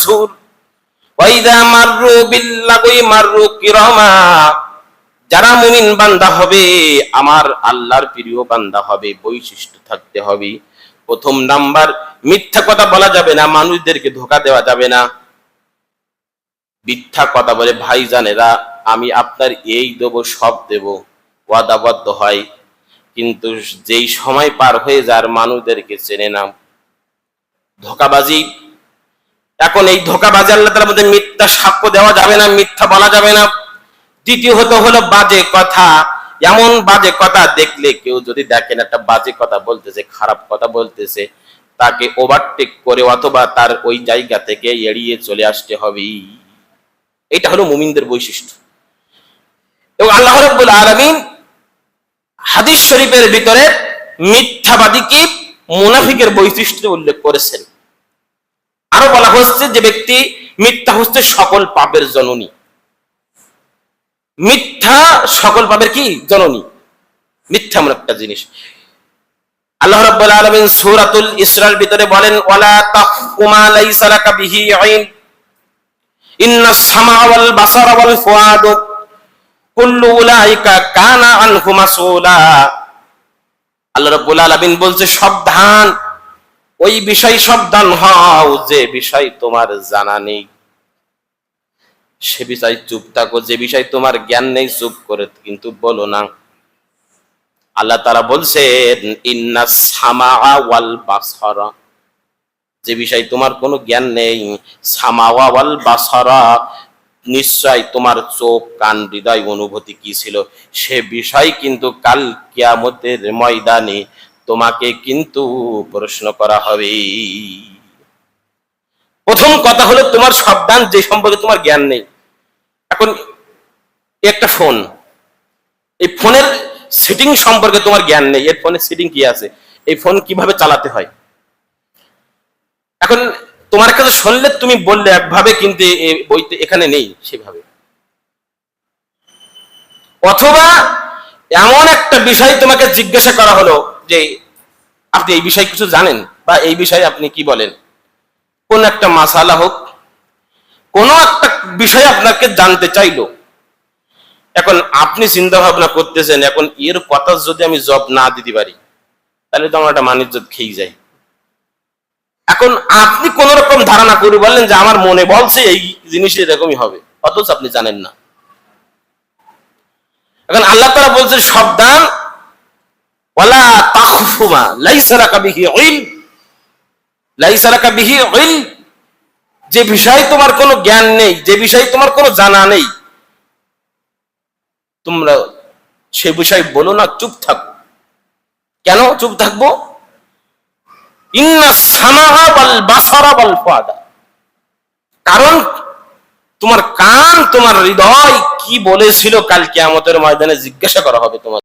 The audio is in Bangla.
যুর মুমিন বান্দা হবে, আমার আল্লাহর প্রিয় বান্দা হবে, বৈশিষ্ট্য থাকতে হবে। প্রথম নাম্বার, মিথ্যা কথা বলা যাবে না, মানুষদেরকে ধোকা দেওয়া যাবে না। মিথ্যা কথা বলে, ভাইজানেরা, আমি আপনার এই দেব, সব দেব। ওয়াদাবদ্ধ হয়। কিন্তু যেই সময় পার হয়ে যার মানুষদেরকে চেনে না। ধোকাবাজি। এখন এই ধোকাবাজি আল্লাহ তাআলার মধ্যে মিথ্যা সাক্ষ্য দেওয়া যাবে না, মিথ্যা বলা যাবে না। দ্বিতীয়ত হলো বাজে কথা। এমন বাজে কথা দেখলে কেউ যদি দেখেন একটা বাজে কথা বলতেছে, খারাপ কথা বলতেছে, তাকে ওভারটেক করে অথবা তার ওই জায়গা থেকে এড়িয়ে চলে আসতে হবে এটা হলো মুমিনদের বৈশিষ্ট্য। এবং আল্লাহ রাব্বুল আলামিন হাদিস শরীফের ভিতরে মিথ্যাবাদীকে মুনাফিকের বৈশিষ্ট্য উল্লেখ করেছেন। আরও বলা হচ্ছে যে ব্যক্তি মিথ্যা হচ্ছে সকল পাপের জননী। মিথ্যা সকল পাপের কি? জননী। মিথ্যা এমন একটা জিনিস। আল্লাহ রাব্বুল আলামিন সূরাতুল ইসরার ভিতরে বলেন, ওয়ালা তাহকুমা লাইসা লাকা বিহি আইন। ইন্নাস সামা ওয়াল বাসারা ওয়াল কুল্লু উলাইকা কানা আনহু মাসউলা। আল্লাহ রাব্বুল আলামিন বলছে, সাবধান, ওই বিষয় সাবধান হও, যে বিষয় তোমার জানা নেই। সে বিষয় চুপ থাকো, যে বিষয় তোমার জ্ঞান নেই, চুপ করে কিন্তু বলো না। আল্লাহ তারা বলছেন, ইন্না সামা ওয়াল বাসারা। যে বিষয় তোমার কোনো জ্ঞান নেই সামাওয়া ওয়াল বাসারা। নিশ্চয় তোমার চোখ, কান, হৃদয়, অনুভূতি কি ছিল? সে বিষয় কিন্তু কাল কিয়ামতের ময়দানে তোমাকে কিন্তু প্রশ্ন করা হবে। প্রথম কথা হলো তোমার সাবধান, যে সম্পর্কে তোমার জ্ঞান নেই। এখন একটা ফোন। এই ফোনের সেটিং সম্পর্কে তোমার জ্ঞান নেই। এর ফোনের সেটিং কি আছে? এই ফোন কীভাবে চালাতে হয়? এখন তোমার কাছে শুনলে তুমি বললে, একভাবে কিন্তু বইতে এখানে নেই সেভাবে। অথবা এমন একটা বিষয় তোমাকে জিজ্ঞাসা করা হলো যে, আপনি এই বিষয়ে কিছু জানেন? বা এই বিষয়ে আপনি কি বলেন? কোন একটা মাসালা হোক, কোন একটা বিষয় আপনাকে জানতে চাইলো। এখন আপনি চিন্তা ভাবনা করতেছেন, এখন এর কথা যদি আমি জব না দিতে পারি, তাহলে তো আমার একটা মানিজ্য খেয়ে যায়। এখন আপনি কোন রকম ধারণা করে বললেন যে আমার মনে বলছে এই জিনিস এরকমই হবে, অথচ আপনি জানেন না। এখন আল্লাহ তারা বলছে, সাবধান, ওয়ালা যে বিষয়ে তোমার কোনো জ্ঞান নেই, যে বিষয়ে তোমার কোনো জানা নেই, তোমরা সে বিষয়ে বলো না, চুপ থাকো। কেন চুপ থাকব ইন্না সামাহা বাল বাসারা বাল ফাদা কারণ তোমার কান তোমার হৃদয় কি বলেছিল কালকে আমাদের ময়দানে জিজ্ঞাসা করা হবে তোমার